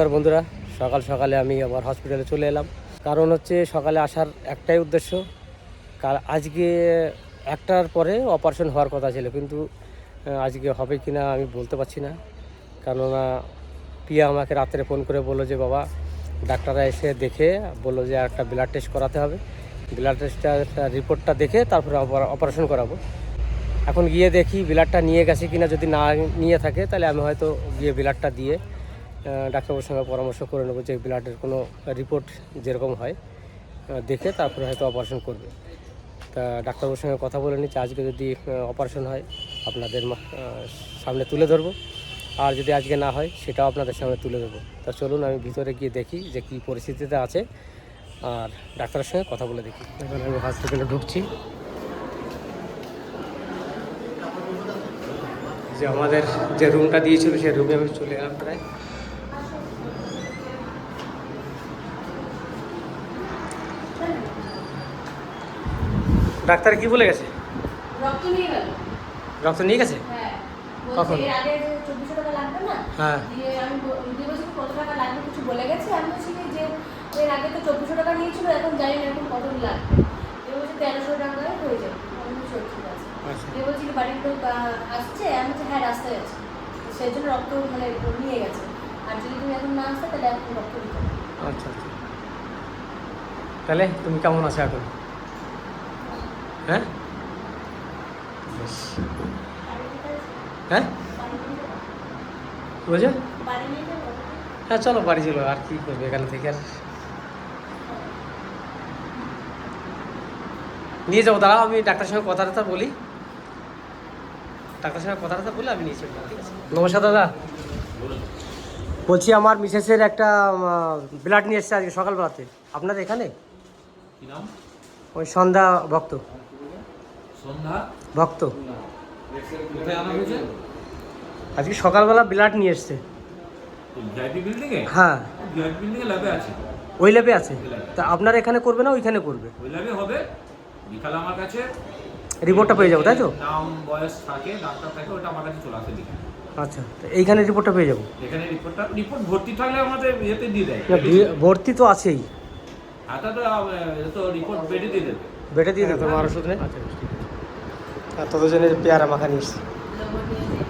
নমস্কার বন্ধুরা, সকাল সকালে আমি আবার হসপিটালে চলে এলাম। কারণ হচ্ছে সকালে আসার একটাই উদ্দেশ্য কার আজকে একটার পরে অপারেশন হওয়ার কথা ছিল, কিন্তু আজকে হবে কি না আমি বলতে পারছি না। কেননা, পিয়া আমাকে রাত্রে ফোন করে বলল যে, বাবা, ডাক্তাররা এসে দেখে বলল যে একটা ব্লাড টেস্ট করাতে হবে। ব্লাড টেস্টটা রিপোর্টটা দেখে তারপরে অপারেশন করাবো। এখন গিয়ে দেখি ব্লাডটা নিয়ে গেছে কিনা যদি না নিয়ে থাকে, তাহলে আমি হয়তো গিয়ে ব্লাডটা দিয়ে ডাক্তারবাবুর সঙ্গে পরামর্শ করে নেব যে ব্লাডের কোনো রিপোর্ট যেরকম হয় দেখে তারপরে হয়তো অপারেশন করবে। তা ডাক্তারবাবুর সঙ্গে কথা বলে নিচ্ছি, আজকে যদি অপারেশন হয়, আপনাদের সামনে তুলে ধরবো। আর যদি আজকে না হয়, সেটাও আপনাদের সামনে তুলে দেবো তা চলুন, আমি ভিতরে গিয়ে দেখি যে কী পরিস্থিতিতে আছে। আর ডাক্তারের সঙ্গে কথা বলে দেখি। এখন আমি হসপিটালে ঢুকছি। যে আমাদের যে রুমটা দিয়েছিল, সেই রুমে আমি চলে এলাম প্রায়। ডাক্তার কি বলে গেছে? রক্ত নিয়ে গেল। রক্ত নিয়ে গেছে? হ্যাঁ। কখন? এর আগে যে চব্বিশশো টাকা লাগবে না? হ্যাঁ। দিয়ে আমি দিয়ে বলছি কত টাকা লাগবে কিছু বলে গেছে? আমি বলছি যে এর আগে তো চব্বিশশো টাকা নিয়েছিল এখন জানি না এখন কত লাগবে। এবার বলছে তেরোশো টাকায় হয়ে যাবে। আমি বলছি ঠিক আছে। আচ্ছা। দিয়ে বলছি বাড়ির লোক আসছে? আমি বলছি হ্যাঁ রাস্তায় আছে। সেই জন্য রক্ত মানে নিয়ে গেছে। আর যদি তুমি এখন না আসতে তাহলে এখন রক্ত দিতে। আচ্ছা আচ্ছা। তাহলে তুমি কেমন আছো এখন? হ্যাঁ। হ্যাঁ? যাব? হ্যাঁ চলো বাড়ি চলো আর কি করবে এখান থেকে আর? নিয়ে যাব দাঁড়াও আমি ডাক্তারের সঙ্গে কথা টথা বলি। ডাক্তারের সঙ্গে কথা টথা বলে আমি নিয়ে চলে যাব, ঠিক আছে? নমস্কার দাদা। বলছি আমার মিসেসের একটা ব্লাড নিয়ে এসছে আজকে সকালবেলাতে। আপনার এখানে? ওই সন্ধ্যা ভক্ত। ভক্ত। আজকে সকালবেলা ব্লাড নিয়ে এসছে। ভিআইপি বিল্ডিং এ? হ্যাঁ। ওই ল্যাবে আছে। তা আপনার এখানে করবে না ওইখানে করবে? ওই ল্যাবে হবে। বিকালে আমার কাছে। রিপোর্টটা পেয়ে যাব তাই তো? নাম বয়স থাকে ডাক্তার থাকে ওটা আমার কাছে চলে আসে আচ্ছা তো এইখানে রিপোর্টটা পেয়ে যাব? এখানে রিপোর্টটা রিপোর্ট ভর্তি থাকলে আমাদের ইয়েতে দিয়ে দেয়। ভর্তি তো আছেই। হাতে তো রিপোর্ট বেডে দিয়ে দেবে। বেটে দিয়ে দেবো। তোমার ওষুধ নেই? আচ্ছা আর ততজনের পেয়ারা মাখা নিয়ে এসছি। লবণ নিয়ে যাবে।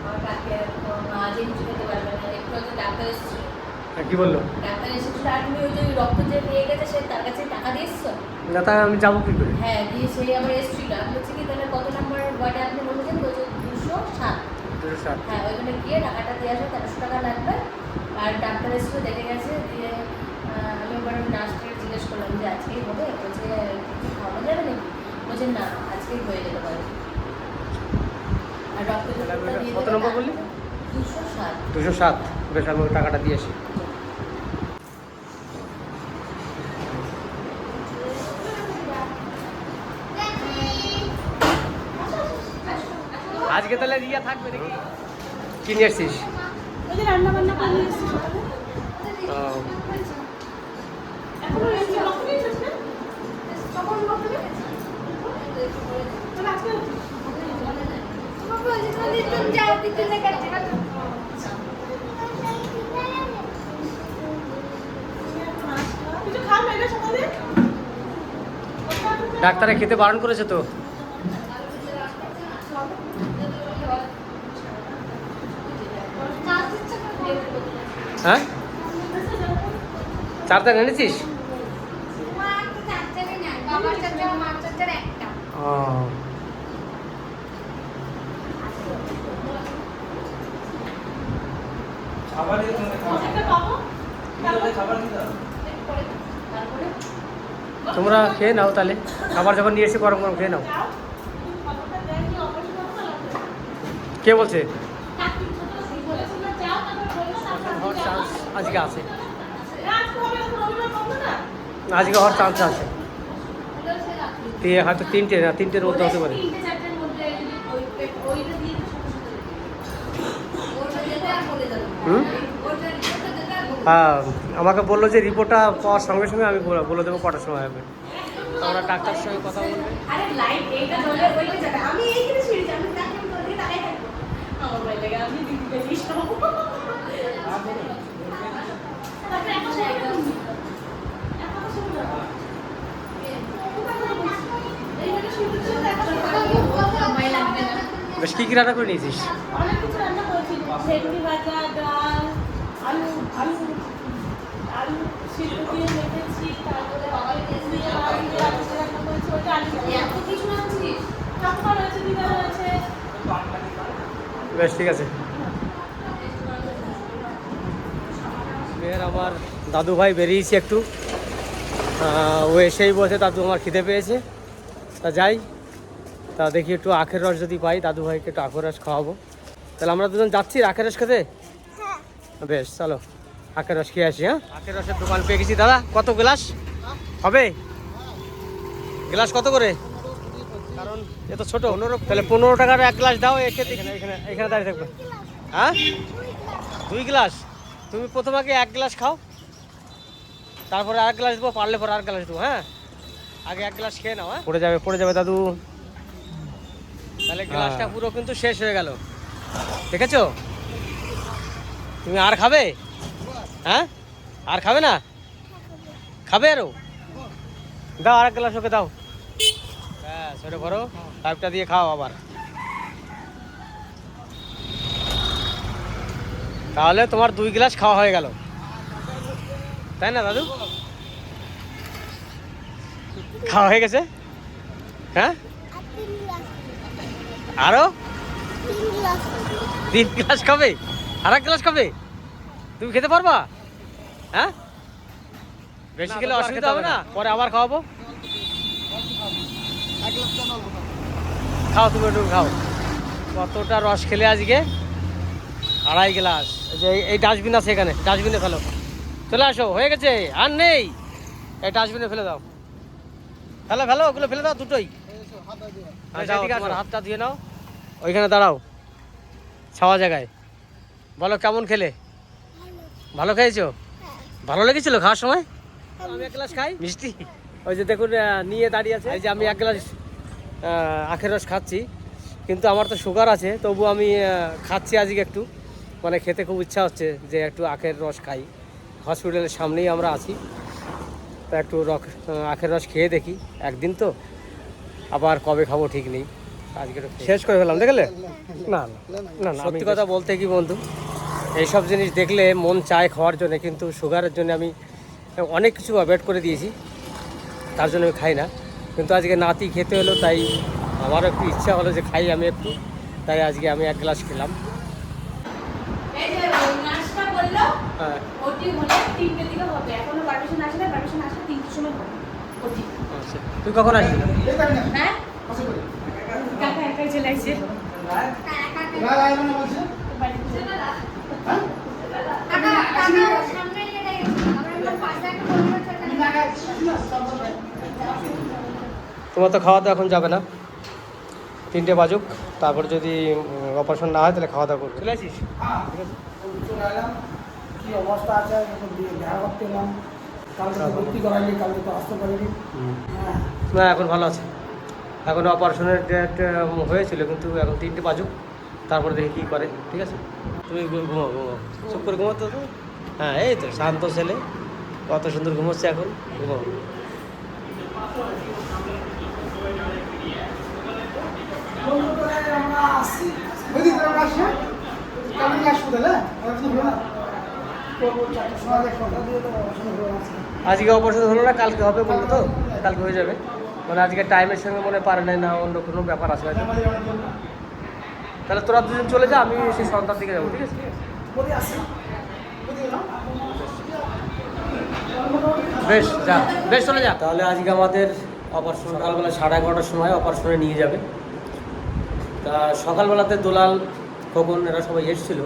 আমার কাকে আজই কিছু খেতে পারবে না একটু আগে ডাক্তার এসেছিল কি বলল? না, তা আমি যাব কি করে? হ্যাঁ দিয়ে সেই আবার এসেছিল আমি বলছি কি তাহলে কত নাম্বার ওয়ার্ডে আপনি বলেছেন বলছে দুশো সাত ষাট। হ্যাঁ ওইখানে গিয়ে টাকাটা দিয়ে আসবে তেরোশো টাকা লাগবে আর ডাক্তার এসেছিল দেখে গেছে দিয়ে আমি এবার নার্সটাকে জিজ্ঞেস করলাম যে আজকেই হবে। বলছে কিছু যাবে নাকি? বলছে, না আজকেই হয়ে যেতে পারে। আর রক্ত কত নম্বর বললি? দুশো সাত। দুশো সাত। বেশ আমি টাকাটা দিয়ে আসি। আজকে তাহলে রিয়া থাকবে দেখি কি নিয়ে যে রান্না বান্না করে এসেছি সকালে। ও, এখনও এসেছি, রক্ত নিয়েছিস না? তখন রক্ত নিয়েছিস? তাহলে আজকে কিছু খাও না এটা সকালে? ডাক্তারে খেতে বারণ করেছে তো? হ্যাঁ? চারটা এনেছিস ও। তোমরা খেয়ে নাও তাহলে। খাবার যখন নিয়ে এসে গরম গরম খেয়ে নাও। কি বলছে? আজকে আছে। আজকে হওয়ার চান্স আছে। হয়তো তিনটে না তিনটের মধ্যে হতে পারে। হুম? হ্যাঁ, আমাকে বলল যে রিপোর্টটা পাওয়ার সঙ্গে সঙ্গে আমি বলে দেবো কটার সময় হবে। আমরা ডাক্তার সঙ্গে কথা বেশ কি কি রান্না করে নিয়েছিস? অনেক কিছু রান্না করেছি। ভাজা বেশ, ঠিক আছে। মেয়ের আমার দাদু ভাই বেরিয়েছি একটু। ও এসেই বলছে, দাদু, আমার খিদে পেয়েছে। তা যাই, তা দেখি একটু আখের রস যদি পাই, দাদু ভাইকে একটু আখের রস খাওয়াবো। তাহলে আমরা দুজন যাচ্ছি আখের রস খেতে? বেশ চলো। আখের রস খেয়ে আসি হ্যাঁ? আখের রসের দোকান পেয়ে গেছি দাদা। কত গ্লাস? হবে? গ্লাস কত করে? কারণ এ তো ছোট। পনেরো তাহলে পনেরো টাকার এক গ্লাস দাও এখানে এখানে এখানে দাঁড়িয়ে থাকবে। হ্যাঁ? দুই গ্লাস? তুমি প্রথম আগে এক গ্লাস খাও। তারপরে আর গ্লাস দেবো পারলে পরে আর গ্লাস দেবো হ্যাঁ? আগে এক গ্লাস খেয়ে নাও হ্যাঁ? পড়ে যাবে পড়ে যাবে দাদু। তাহলে গ্লাসটা পুরো কিন্তু শেষ হয়ে গেল। দেখেছ? তুমি আর খাবে? হ্যাঁ? আর খাবে না? খাবে আরও? দাও আর এক গ্লাস ওকে দাও। হ্যাঁ সেটা ভরো পাইপটা দিয়ে খাও আবার। তাহলে তোমার দুই গ্লাস খাওয়া হয়ে গেল। তাই না, দাদু? খাওয়া হয়ে গেছে? হ্যাঁ? আরও? তিন গ্লাস খাবে? আর এক গ্লাস খাবে? তুমি খেতে পারবা? হ্যাঁ? বেশি খেলে অসুবিধা হবে না? পরে আবার খাওয়াবো? খাও তুমি একটু খাও। কতটা রস খেলে আজকে? আড়াই গ্লাস। এই যে এই- ডাস্টবিন আছে এখানে ডাস্টবিনে ফেলো। চলে আসো হয়ে গেছে আর নেই। এই ডাস্টবিনে ফেলে দাও। ফেলো ফেলো ওগুলো ফেলে দাও দুটোই। হাতটা ধুয়ে নাও। ওইখানে দাঁড়াও। ছাওয়া জায়গায়। বলো কেমন খেলে? ভালো খেয়েছো? ভালো লেগেছিল খাওয়ার সময়? আমি এক গ্লাস খাই। মিষ্টি? ওই যে দেখুন নিয়ে দাঁড়িয়ে আছে। এই যে আমি এক গ্লাস আখের রস খাচ্ছি। কিন্তু আমার তো সুগার আছে তবু আমি খাচ্ছি আজকে একটু। মানে খেতে খুব ইচ্ছা হচ্ছে যে একটু আখের রস খাই। হসপিটালের সামনেই আমরা আছি। তা একটু রক আখের রস খেয়ে দেখি। একদিন তো আবার কবে খাব ঠিক নেই। শেষ করে ফেলাম দেখলে? না না না সত্যি কথা বলতে কি বন্ধু এইসব জিনিস দেখলে মন চায় খাওয়ার জন্য কিন্তু সুগারের জন্য আমি অনেক কিছু অ্যাভয়েড করে দিয়েছি তার জন্য আমি খাই না। কিন্তু আজকে নাতি খেতে হলো তাই আমারও একটু ইচ্ছা হলো যে খাই আমি একটু তাই আজকে আমি এক গ্লাস খেলাম। এই যে নাচটা বলল হ্যাঁ। ওটি হলে তিনটে দিকে হবে। এখনও পারমিশন আসে না পারমিশন আসলে তিনটের সময় হবে। ওটি। আচ্ছা। তুই কখন আসবি? হ্যাঁ তোমার তো খাওয়া দাওয়া এখন যাবে না। তিনটে বাজুক তারপর যদি অপারেশন না হয় তাহলে খাওয়া দাওয়া করবে। চলে আসিস? কি অবস্থা আছে? দেখা করতে এলাম। কালকে ভর্তি করাইনি কালকে তো আসতে পারিনি। হ্যাঁ। না এখন ভালো আছে। এখন অপারেশনের ডেট হয়েছিল কিন্তু এখন তিনটে বাজুক। তারপরে দেখি কী করে ঠিক আছে? তুমি ঘুমাও ঘুমাও চুপ করে ঘুমাতো তো? হ্যাঁ এই তো শান্ত ছেলে। কত সুন্দর ঘুমোচ্ছে এখন। ঘুমাও আজকে আজকে অপারেশন হলো না কালকে হবে বলল তো? কালকে হয়ে যাবে। মানে আজকে টাইমের সঙ্গে মনে পারে নাই, না অন্য কোনো ব্যাপার আছে তাহলে তোরা দুজন চলে যা, আমি সেই সন্ধ্যার দিকে যাব, ঠিক আছে? বেশ, যা, বেশ, চলে যা। তাহলে আজকে আমাদের অপারেশন সকালবেলা সাড়ে এগারোটার সময় অপারেশনে নিয়ে যাবে। তা সকালবেলাতে দোলাল, খোকন, এরা সবাই এসেছিল।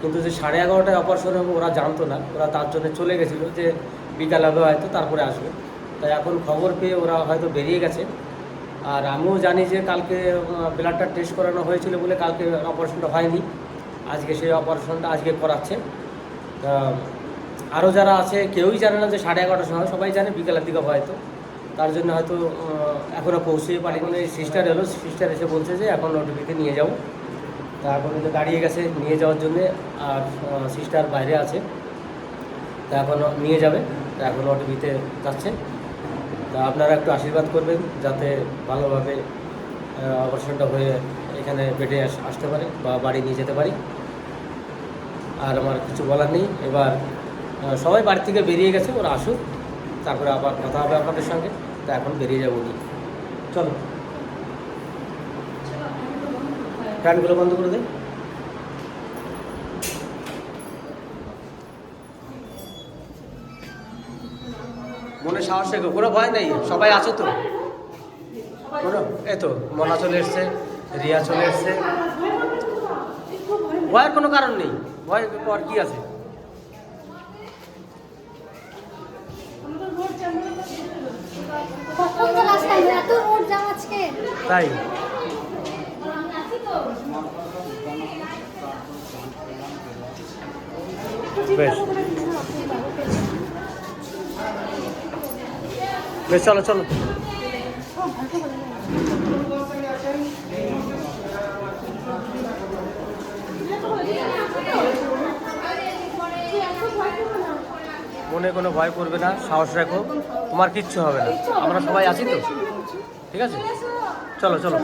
কিন্তু যে সাড়ে এগারোটায় অপারেশন হবে, ওরা জানতো না। ওরা তার জন্য চলে গেছিল যে বিকাল হবে হয়তো, তারপরে আসবে। তাই এখন খবর পেয়ে ওরা হয়তো বেরিয়ে গেছে। আর আমিও জানি যে কালকে ব্লাডটা টেস্ট করানো হয়েছিল বলে কালকে অপারেশনটা হয়নি। আজকে সেই অপারেশনটা আজকে করাচ্ছে। তা আরও যারা আছে, কেউই জানে না যে সাড়ে এগারোটার সময়, সবাই জানে বিকেলের দিকে হয়তো। তার জন্য হয়তো এখনও পৌঁছে পারি মানে সিস্টার এলো সিস্টার এসে বলছে যে এখন ওটিপিতে নিয়ে যাও। তা এখন কিন্তু দাঁড়িয়ে গেছে নিয়ে যাওয়ার জন্যে, আর সিস্টার বাইরে আছে। তা এখন নিয়ে যাবে। তা এখন ওটিপিতে যাচ্ছে। তা আপনারা একটু আশীর্বাদ করবেন যাতে ভালোভাবে অপারেশনটা হয়ে এখানে বেডে আসতে পারে বা বাড়ি নিয়ে যেতে পারি। আর আমার কিছু বলার নেই। এবার সবাই বাড়ি থেকে বেরিয়ে গেছে ওরা আসুক। তারপরে আবার কথা হবে আপনাদের সঙ্গে। তা এখন বেরিয়ে যাব নি চলো। ফ্যানগুলো বন্ধ করে দে। সাহস রেখো কোনো ভয় নেই, সবাই আছো তো? কোনো? এই তো, মনা চলে এসছে, রিয়া চলে এসছে। ভয়ের কোনো কারণ নেই, ভয় পর কি আছে? তাই? বেশ। বেশ, চলো চলো। মনে কোনো ভয় করবে না, সাহস রাখো, তোমার কিচ্ছু হবে না। আমরা সবাই আছি তো? ঠিক আছে? চলো চলো।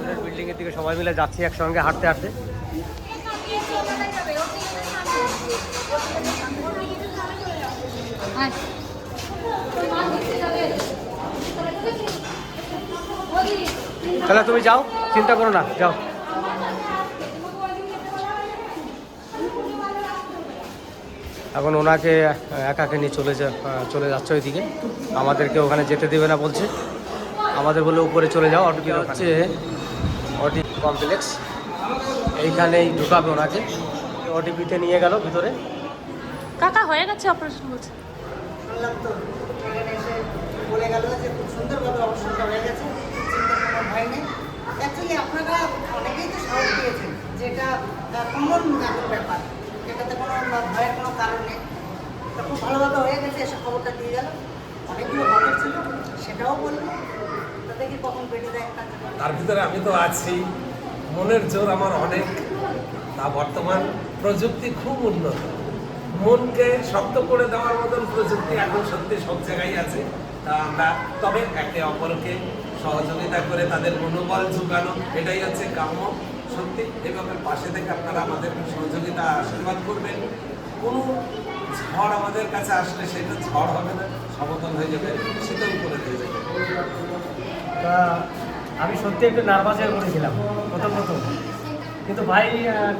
সামনের বিল্ডিং এর দিকে সবাই মিলে যাচ্ছি একসঙ্গে হাঁটতে হাঁটতে। তাহলে তুমি যাও, চিন্তা করো না, যাও। এখন ওনাকে একাকে নিয়ে চলে যা, চলে যাচ্ছে ওইদিকে। আমাদেরকে ওখানে যেতে দেবে না বলছে। আমাদের বলে উপরে চলে যাও অটিপি হচ্ছে কমপ্লেক্স। এইখানেই ঢুকাবে ওনাকে। ওটিপিতে নিয়ে গেল ভিতরে। কাকা হয়ে গেছে অপারেশন বলছে? শুনলাম তো এখানে এসে বলে গেল যে খুব সুন্দরভাবে হয়ে গেছে কোনো ভয় নেই। অ্যাকচুয়ালি আপনারা অনেকেই তো সাহস দিয়েছেন যেটা কমন ব্যাপার। এটাতে কোনো ভয়ের কোনো কারণ নেই। তা খুব ভালোভাবে হয়ে গেছে এসে খবরটা দিয়ে গেল। অনেকগুলো ছিল সেটাও বলল। তা দেখি কখন বেটে দেয় তার ভিতরে আমি তো আছি। মনের জোর আমার অনেক। তা বর্তমান প্রযুক্তি খুব উন্নত। মনকে শক্ত করে দেওয়ার মতন প্রযুক্তি এখন সত্যি সব জায়গায় আছে। তা আমরা তবে একে অপরকে সহযোগিতা করে তাদের মনোবল ঝুঁকানো, এটাই হচ্ছে কাম্য। সত্যি এভাবে পাশে থেকে আপনারা আমাদের সহযোগিতা আশীর্বাদ করবেন। কোনো ঝড় আমাদের কাছে আসলে সেটা ঝড় হবে না, সমতল হয়ে যাবে, শীতল করে দিয়ে যাবে। তা আমি সত্যি একটু নার্ভাস হয়ে পড়েছিলাম, প্রথম প্রথম। কিন্তু ভাই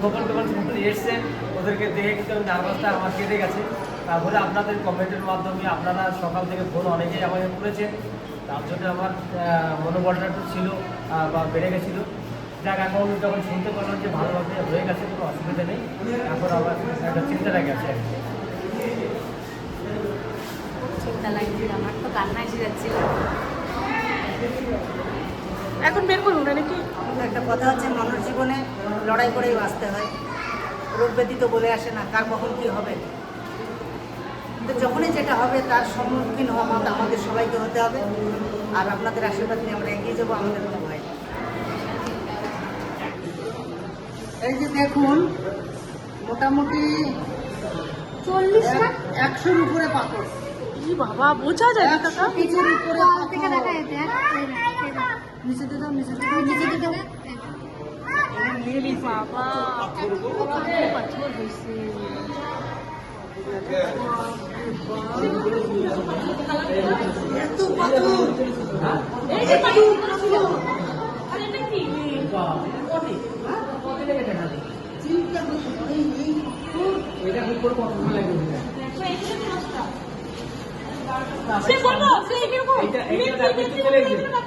গোপন গোপন এসছে, ওদেরকে দেখে কিন্তু আমি নার্ভাসটা আমার কেটে গেছে। তারপরে আপনাদের কমেন্টের মাধ্যমে আপনারা সকাল থেকে ফোন অনেকেই আমাকে করেছে। তার জন্য আমার মনোবলটা একটু ছিল বা বেড়ে গেছিল। যাক, এখন যখন শুনতে পারলাম যে ভালোভাবে হয়ে গেছে, কোনো অসুবিধা নেই। এখন আবার একটা। চিন্তা লাগছিল, আমার তো কান্না এসে যাচ্ছিল। এখন বের করুন না নাকি? একটা কথা হচ্ছে মানুষ জীবনে লড়াই করেই বাঁচতে হয়। রোগ ব্যাধি তো বলে আসে না কার কখন কি হবে? কিন্তু যখনই যেটা হবে তার সম্মুখীন হওয়া আমাদের- আমাদের সবাইকে হতে হবে। আর আপনাদের আশীর্বাদ নিয়ে আমরা এগিয়ে যাব আমাদের কোনো ভয় এই যে দেখুন মোটামুটি চল্লিশ একশোর উপরে পাথর। বাবা বোঝা যায় না কাকা। একশো পিচের উপরে ওয়াল থেকে পাথর। দেখা যেতে হ্যাঁ নিচে দিয়ে দাও নিচে দাও বাবা পাথর হয়েছে এত পাথর এই যে পাথর আরে এটা কি চিন্তা করুন এই এই সে বলব সে কীরকম কাকা কিন্তু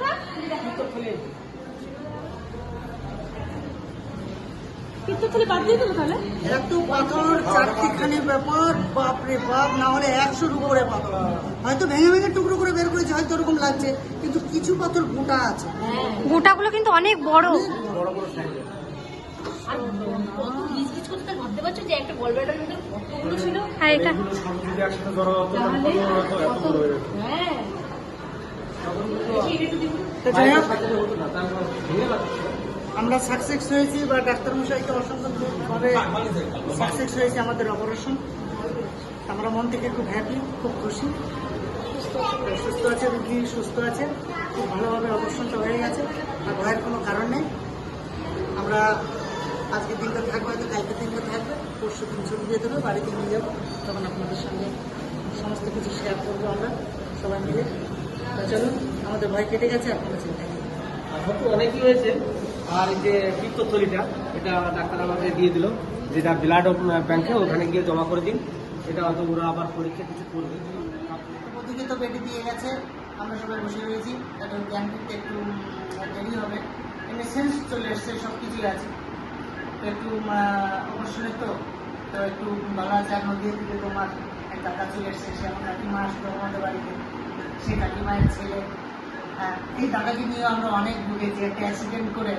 তাহলে বাদ দিয়ে দেবো তাহলে? এত পাথর চারটিখানি ব্যাপার বাপরে বাপ না হলে একশোর উপরে পাথর। হয়তো ভেঙে ভেঙে টুকরো করে বের করেছে হয়তো ওরকম লাগছে কিন্তু কিছু পাথর গোটা আছে। গোটাগুলো কিন্তু অনেক বড়। হ্যাঁ? এটা। হ্যাঁ আমরা সাকসেস হয়েছি বা ডাক্তারমশাইকে অসংখ্যভাবে সাকসেস হয়েছে আমাদের অপারেশন আমরা মন থেকে খুব হ্যাপি খুব খুশি। সুস্থ আছে রুগী, সুস্থ আছে। খুব ভালোভাবে অপারেশনটা হয়ে গেছে আর ভয়ের কোনো কারণ নেই। আমরা আজকের দিনটা থাকব হয়তো কালকে দিনটা থাকবে। পরশু দিন ছুটি দিয়ে দেবো, বাড়িতে নিয়ে যাব। তখন আপনাদের সঙ্গে সমস্ত কিছু শেয়ার করব আমরা, সবাই মিলে। চলুন। আমাদের ভয় কেটে গেছে আপনারা চিন্তা নেই। অনেকই হয়েছে। আর এই যে পিত্তথলিটা এটা ডাক্তার আমাকে দিয়ে দিল যেটা ব্লাড ব্যাংকে ওখানে গিয়ে জমা করে দিন। এটা হয়তো ওরা আবার পরীক্ষা কিছু করবে। ওদিকে তো বেডে দিয়ে গেছে আমরা সবাই বসে রয়েছি। একটু জ্ঞান করতে একটু দেরি হবে। এমনি সেন্স চলে এসছে সব কিছুই আছে। তো একটু অবশ্যই তো তো একটু ভালো আছে এখন দিয়ে দিকে তোমার এক দাদা চলে এসছে। সে আমার কাকিমা আসলো আমাদের বাড়িতে। সে কাকিমায়ের ছেলে এই দাদাকে নিয়ে আমরা অনেক ভুগেছি একটা অ্যাক্সিডেন্ট করে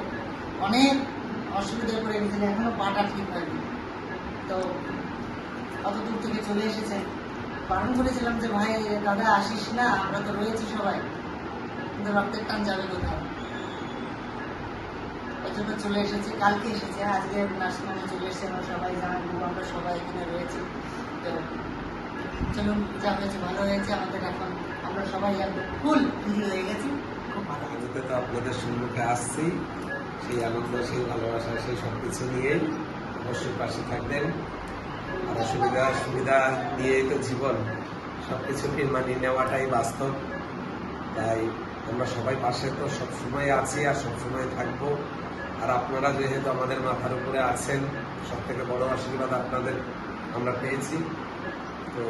অনেক অসুবিধায় পড়ে গেছিলেন এখনও পাটা ঠিক হয়নি। তো অত দূর থেকে চলে এসেছে? বারণ করেছিলাম যে, ভাই, দাদা, আসিস না, আমরা তো রয়েছি সবাই। কিন্তু রক্তের টান যাবে কোথায়? ওই চলে এসেছি, কালকে এসেছে, আজকে নার্সিংহোমে চলে এসেছে, আমরা সবাই জানাব আমরা সবাই এখানে রয়েছি। তো চলুন, যা হয়েছে, ভালো হয়েছে, আমাদের এখন আমরা সবাই ফুল ফ্রি হয়ে গেছি। খুব তো আপনাদের সম্মুখে আসছি। সেই আনন্দ, সেই ভালোবাসা, সেই সব কিছু নিয়েই অবশ্যই পাশে থাকবেন। আর অসুবিধা, সুবিধা নিয়েই তো জীবন সব কিছুকে মানিয়ে নেওয়াটাই বাস্তব। তাই আমরা সবাই পাশে তো সবসময় আছি আর সবসময় থাকব। আর আপনারা যেহেতু আমাদের মাথার উপরে আছেন সব থেকে বড় আশীর্বাদ আপনাদের আমরা পেয়েছি। তো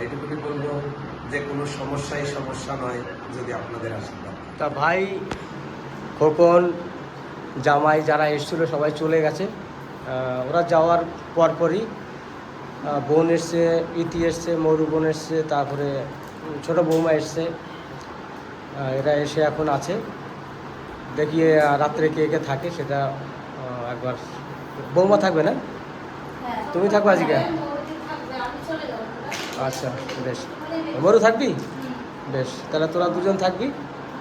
এইটুকুনি বলব যে কোনো সমস্যাই সমস্যা নয় যদি আপনাদের আশীর্বাদ। তা ভাই খোকন জামাই যারা এসেছিল সবাই চলে গেছে। ওরা যাওয়ার পরপরই বোন এসছে ইতি এসছে মরু বোন এসছে তারপরে ছোটো বৌমা এসছে। এরা এসে এখন আছে। দেখি রাত্রে কে কে থাকে সেটা একবার। বৌমা থাকবে না? হ্যাঁ। তুমি থাকবে আজকে? হ্যাঁ, মোটামুটি থাকবে, আমি চলে যাব। আচ্ছা বেশ। মরু থাকবি? বেশ, তাহলে তোরা দুজন থাকবি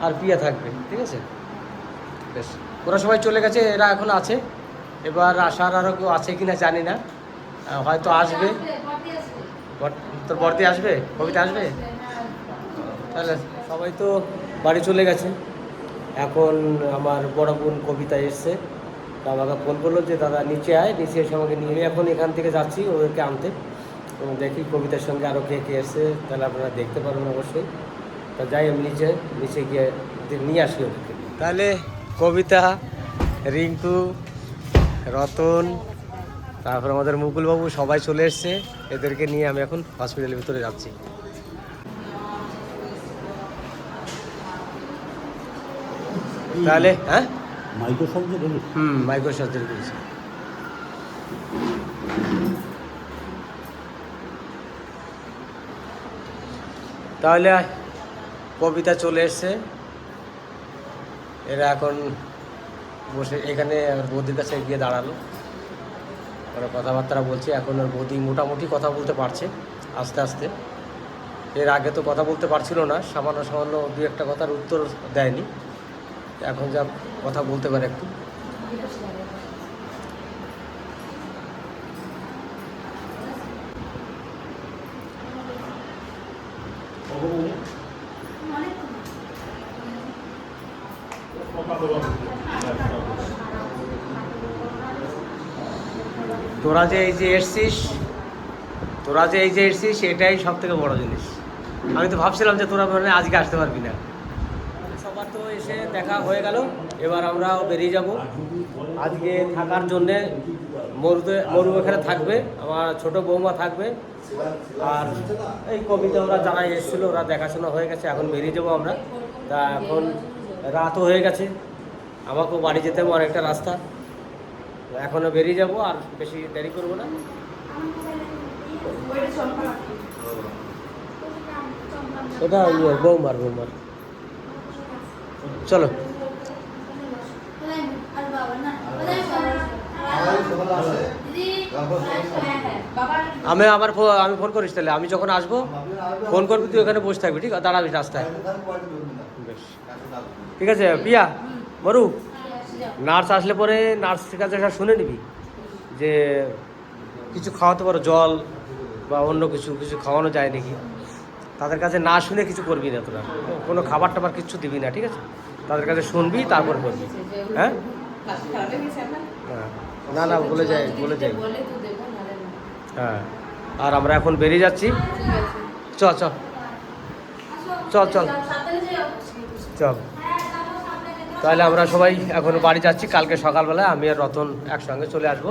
আর পিয়া থাকবে, ঠিক আছে? বেশ। ওরা সবাই চলে গেছে, এরা এখন আছে। এবার আসার আরও কেউ আছে কি না জানি না। হয়তো আসবে। তোর বর্দি আসবে? কবিতা আসবে। তাহলে সবাই তো বাড়ি চলে গেছে। এখন আমার বড় বোন কবিতা এসছে। তো আমাকে ফোন করল যে, দাদা, নিচে আয়, নিচে এসে আমাকে নিয়ে এখন এখান থেকে যাচ্ছি ওদেরকে আনতে। তো দেখি কবিতার সঙ্গে আরও কে কে এসছে তাহলে আপনারা দেখতে পারবেন অবশ্যই। তা যাই আমি নিচে নিচে গিয়ে নিয়ে আসি ওদেরকে। তাহলে কবিতা রিঙ্কু রতন তারপর আমাদের মুকুলবাবু সবাই চলে এসছে। এদেরকে নিয়ে আমি এখন হসপিটালের ভিতরে যাচ্ছি। তাহলে হ্যাঁ? মাইক্রোসফট হুম মাইক্রো সার্জারি করেছি তাহলে কবিতা চলে এসছে। এরা এখন বসে এখানে বৌদির কাছে গিয়ে দাঁড়াল। ওরা কথাবার্তা বলছে, এখন ওর বৌদি মোটামুটি কথা বলতে পারছে আস্তে আস্তে। এর আগে তো কথা বলতে পারছিল না, সামান্য সামান্য দু একটা কথার উত্তর দেয়নি। এখন যা কথা বলতে পারে একটু। তোরা যে এই যে এসছিস, তোরা যে এই যে এসছিস, এটাই সব থেকে বড় জিনিস। আমি তো ভাবছিলাম যে তোরা মানে আজকে আসতে পারবি না। সবার তো এসে দেখা হয়ে গেল, এবার আমরা বেরিয়ে যাব। আজকে থাকার জন্যে মরুতে, মরু এখানে থাকবে, আমার ছোট বৌমা থাকবে। আর এই কবিতা ওরা যারা এসেছিল, ওরা দেখাশোনা হয়ে গেছে, এখন বেরিয়ে যাব আমরা। তা এখন রাতও হয়ে গেছে, আমাকেও বাড়ি যেতে হবে অনেকটা রাস্তা। এখনও বেরিয়ে যাব আর বেশি দেরি করব না। এটা ইয়ে চলো। আমি আবার আমি ফোন করিস তাহলে। আমি যখন আসব, ফোন করবি, তুই ওখানে বসে থাকবি, ঠিক? আছে দাঁড়াবি রাস্তায়। বেশ ঠিক আছে মরু। যাও নার্স আসলে পরে নার্সের কাছে শুনে নিবি যে কিছু খাওয়াতে পারো জল বা অন্য কিছু কিছু খাওয়ানো যায় নাকি? তাদের কাছে না শুনে কিছু করবি না তোরা। কোনো খাবার টাবার কিচ্ছু দিবি না ঠিক আছে? তাদের কাছে শুনবি তারপর করবি। হ্যাঁ? হ্যাঁ না না বলে যায় বলে না হ্যাঁ। আর আমরা এখন বেরিয়ে যাচ্ছি। চল চল চল চল চল। তাহলে আমরা সবাই এখন বাড়ি যাচ্ছি। কালকে সকালবেলা আমি আর রতন একসঙ্গে চলে আসব।